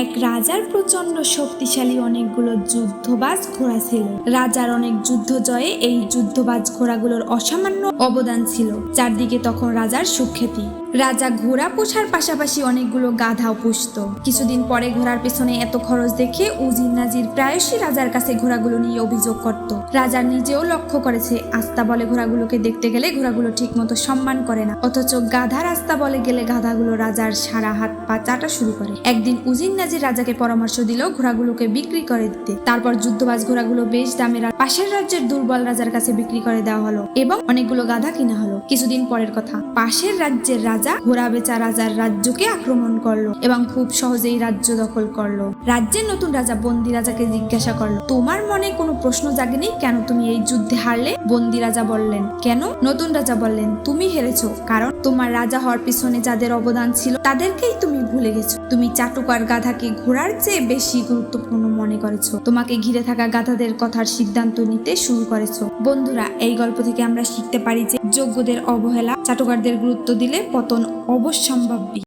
এক রাজার প্রচণ্ড শক্তিশালী অনেকগুলো যুদ্ধবাজ ঘোড়া ছিল। রাজার অনেক যুদ্ধ জয়ে এই যুদ্ধবাজ ঘোড়াগুলোর অসামান্য অবদান ছিল চারদিকে তখন রাজার সুখ্যাতি। রাজা ঘোড়া পোষার পাশাপাশি অনেকগুলো গাধাও পুষত। কিছুদিন পরে ঘোড়ার পেছনে এত খরচ দেখে উজির নাজির প্রায়শই রাজার কাছে ঘোড়াগুলো নিয়ে অভিযোগ করত। রাজা নিজেও লক্ষ্য করেছে, আস্তা বলে ঘোড়াগুলোকে দেখতে গেলে ঘোড়াগুলো ঠিকমতো সম্মান করে না। অথচ গাধার আস্তা বলে গেলে গাধাগুলো রাজার সারা হাত পা চাটা শুরু করে। একদিন উজির নাজির রাজাকে পরামর্শ দিল ঘোড়াগুলোকে বিক্রি করে দিতে। তারপর যুদ্ধবাজ ঘোড়াগুলো বেশ দামে পাশের রাজ্যের দুর্বল রাজার কাছে বিক্রি করে দেওয়া হলো এবং অনেকগুলো গাধা কিনা হলো। কিছুদিন পরের কথা, পাশের রাজ্যের রাজা ঘোড়া বেচা রাজার রাজ্যকে আক্রমণ করল এবং খুব সহজেই রাজ্য দখল করল। রাজ্যের নতুন রাজা বন্দি রাজাকে জিজ্ঞাসা করল, তোমার মনে কোনো প্রশ্ন জাগেনি? কেন তুমি এই যুদ্ধে হারলে? বন্দি রাজা বললেন, কেন? নতুন রাজা বললেন, তুমি হেরেছো, কারণ তোমার রাজা হওয়ার পিছনে যাদের অবদান ছিল, তাদেরকেই তুমি ভুলে গেছো। তুমি চাটুকার গাধাকে ঘোড়ার চেয়ে বেশি গুরুত্বপূর্ণ মনে করেছ। তোমাকে ঘিরে থাকা গাধাদের কথার সিদ্ধান্ত নিতে শুরু করেছ। বন্ধুরা, এই গল্প থেকে আমরা শিখতে পারি যে যোগ্যদের অবহেলা, চাটুকারদের গুরুত্ব দিলে পতন অবশ্যম্ভাবী।